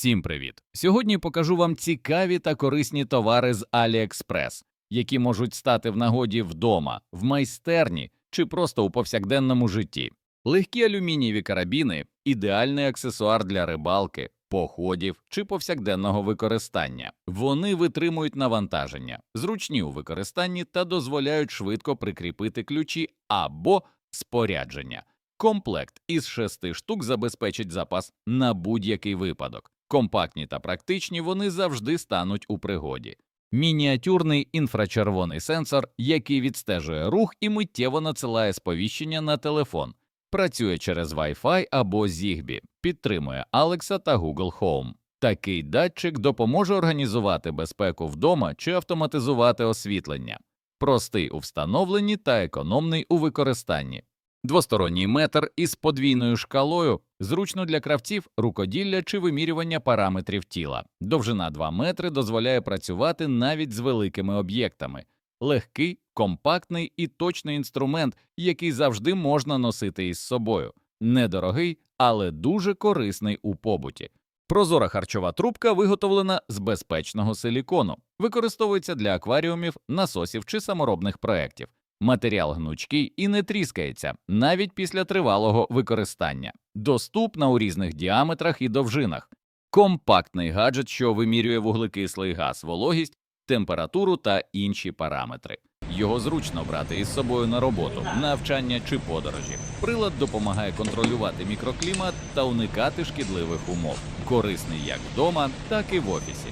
Всім привіт! Сьогодні покажу вам цікаві та корисні товари з AliExpress, які можуть стати в нагоді вдома, в майстерні чи просто у повсякденному житті. Легкі алюмінієві карабіни ідеальний аксесуар для рибалки, походів чи повсякденного використання. Вони витримують навантаження, зручні у використанні та дозволяють швидко прикріпити ключі або спорядження. Комплект із шести штук забезпечить запас на будь-який випадок. Компактні та практичні вони завжди стануть у пригоді. Мініатюрний інфрачервоний сенсор, який відстежує рух і миттєво надсилає сповіщення на телефон, працює через Wi-Fi або Zigbee, підтримує Alexa та Google Home. Такий датчик допоможе організувати безпеку вдома чи автоматизувати освітлення, простий у встановленні та економний у використанні. Двосторонній метр із подвійною шкалою зручно для кравців, рукоділля чи вимірювання параметрів тіла. Довжина 2 метри дозволяє працювати навіть з великими об'єктами. Легкий, компактний і точний інструмент, який завжди можна носити із собою. Недорогий, але дуже корисний у побуті. Прозора харчова трубка виготовлена з безпечного силікону, використовується для акваріумів, насосів чи саморобних проєктів. Матеріал гнучкий і не тріскається навіть після тривалого використання, доступна у різних діаметрах і довжинах, компактний гаджет, що вимірює вуглекислий газ, вологість, температуру та інші параметри. Його зручно брати із собою на роботу, навчання чи подорожі. Прилад допомагає контролювати мікроклімат та уникати шкідливих умов, корисний як вдома, так і в офісі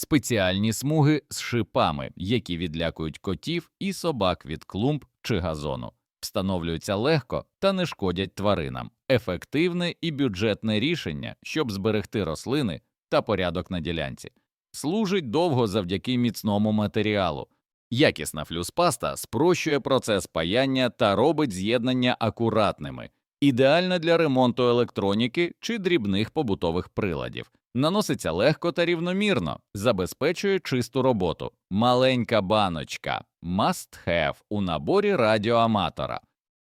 спеціальні смуги з шипами, які відлякують котів і собак від клумб чи газону, встановлюються легко та не шкодять тваринам, ефективне і бюджетне рішення, щоб зберегти рослини та порядок на ділянці, служить довго завдяки міцному матеріалу. Якісна флюспаста спрощує процес паяння та робить з'єднання акуратними, ідеальна для ремонту електроніки чи дрібних побутових приладів. Наноситься легко та рівномірно, забезпечує чисту роботу. Маленька баночка must have у наборі радіоаматора,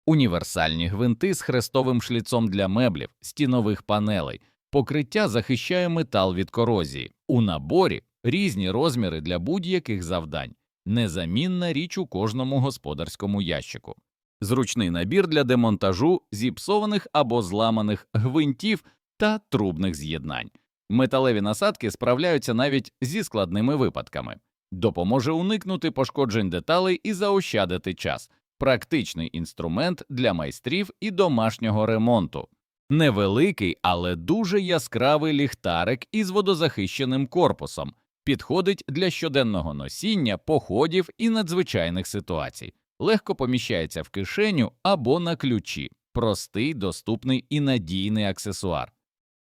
універсальні гвинти з хрестовим шліцом для меблів, стінових панелей, покриття захищає метал від корозії. У наборі різні розміри для будь-яких завдань, незамінна річ у кожному господарському ящику. Зручний набір для демонтажу зіпсованих або зламаних гвинтів та трубних з'єднань. Металеві насадки справляються навіть зі складними випадками, допоможе уникнути пошкоджень деталей і заощадити час, практичний інструмент для майстрів і домашнього ремонту, невеликий, але дуже яскравий ліхтарик із водозахищеним корпусом, підходить для щоденного носіння, походів і надзвичайних ситуацій, легко поміщається в кишеню або на ключі, простий, доступний і надійний аксесуар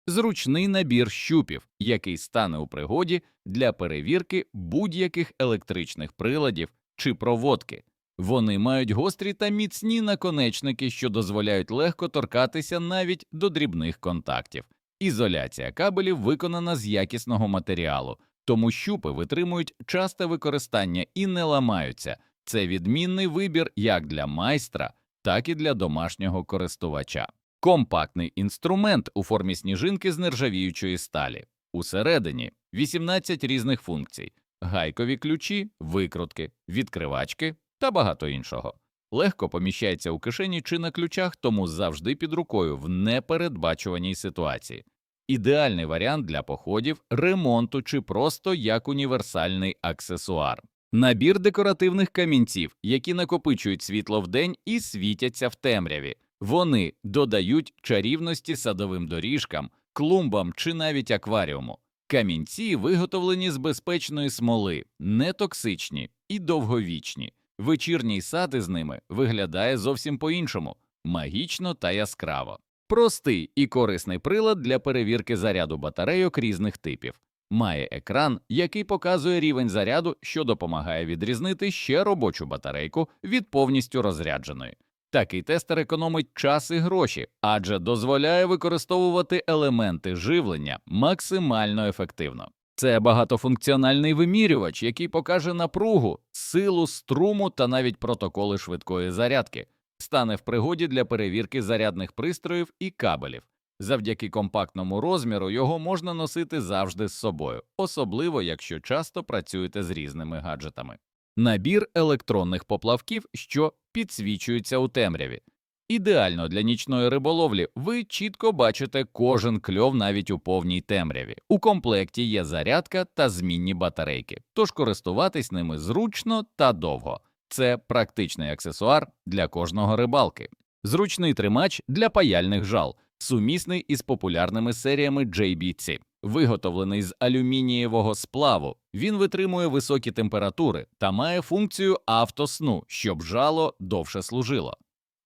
зручний набір щупів, який стане у пригоді для перевірки будь-яких електричних приладів чи проводки. Вони мають гострі та міцні наконечники, що дозволяють легко торкатися навіть до дрібних контактів. Ізоляція кабелів виконана з якісного матеріалу, тому щупи витримують часте використання і не ламаються. Це відмінний вибір як для майстра, так і для домашнього користувача. Компактний інструмент у формі сніжинки з нержавіючої сталі. Усередині 18 різних функцій, гайкові ключі, викрутки, відкривачки та багато іншого. Легко поміщається у кишені чи на ключах, тому завжди під рукою в непередбачуваній ситуації. Ідеальний варіант для походів, ремонту чи просто як універсальний аксесуар. Набір декоративних камінців, які накопичують світло вдень і світяться в темряві. Вони додають чарівності садовим доріжкам, клумбам чи навіть акваріуму. Камінці виготовлені з безпечної смоли, нетоксичні і довговічні. Вечірній сад із ними виглядає зовсім по іншому, магічно та яскраво. Простий і корисний прилад для перевірки заряду батарейок різних типів. Має екран, який показує рівень заряду, що допомагає відрізнити ще робочу батарейку від повністю розрядженої. Такий тестер економить час і гроші, адже дозволяє використовувати елементи живлення максимально ефективно. Це багатофункціональний вимірювач, який покаже напругу, силу струму та навіть протоколи швидкої зарядки, стане в пригоді для перевірки зарядних пристроїв і кабелів. Завдяки компактному розміру його можна носити завжди з собою, особливо якщо часто працюєте з різними гаджетами. Набір електронних поплавків, що підсвічуються у темряві. Ідеально для нічної риболовлі ви чітко бачите кожен кльов навіть у повній темряві. У комплекті є зарядка та змінні батарейки, тож користуватись ними зручно та довго. Це практичний аксесуар для кожного рибалки. Зручний тримач для паяльних жал, сумісний із популярними серіями JBC. Виготовлений з алюмінієвого сплаву, він витримує високі температури та має функцію автосну, щоб жало довше служило.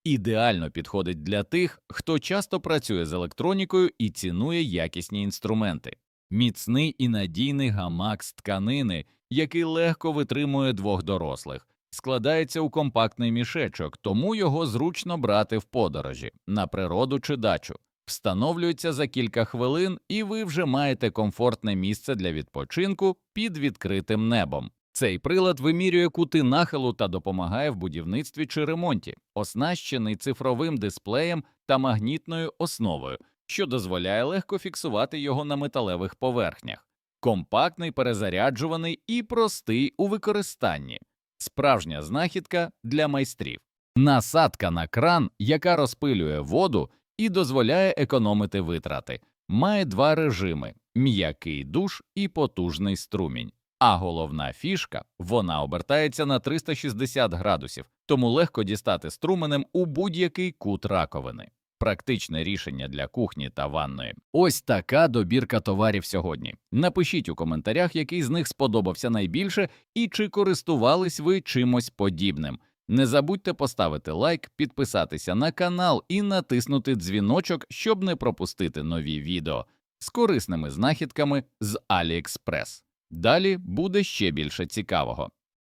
Ідеально підходить для тих, хто часто працює з електронікою і цінує якісні інструменти. Міцний і надійний гамак з тканини, який легко витримує двох дорослих, складається у компактний мішечок, тому його зручно брати в подорожі на природу чи дачу. Встановлюється за кілька хвилин, і ви вже маєте комфортне місце для відпочинку під відкритим небом. Цей прилад вимірює кути нахилу та допомагає в будівництві чи ремонті, оснащений цифровим дисплеєм та магнітною основою, що дозволяє легко фіксувати його на металевих поверхнях. Компактний, перезаряджуваний і простий у використанні. Справжня знахідка для майстрів. Насадка на кран, яка розпилює воду і дозволяє економити витрати, має два режими: м'який душ і потужний струмінь. А головна фішка вона обертається на 360 градусів, тому легко дістати струменем у будь-який кут раковини. Практичне рішення для кухні та ванної. Ось така добірка товарів сьогодні. Напишіть у коментарях, який з них сподобався найбільше і чи користувались ви чимось подібним. Не забудьте поставити лайк, підписатися на канал і натиснути дзвіночок, щоб не пропустити нові відео з корисними знахідками з AliExpress. Далі буде ще більше цікавого.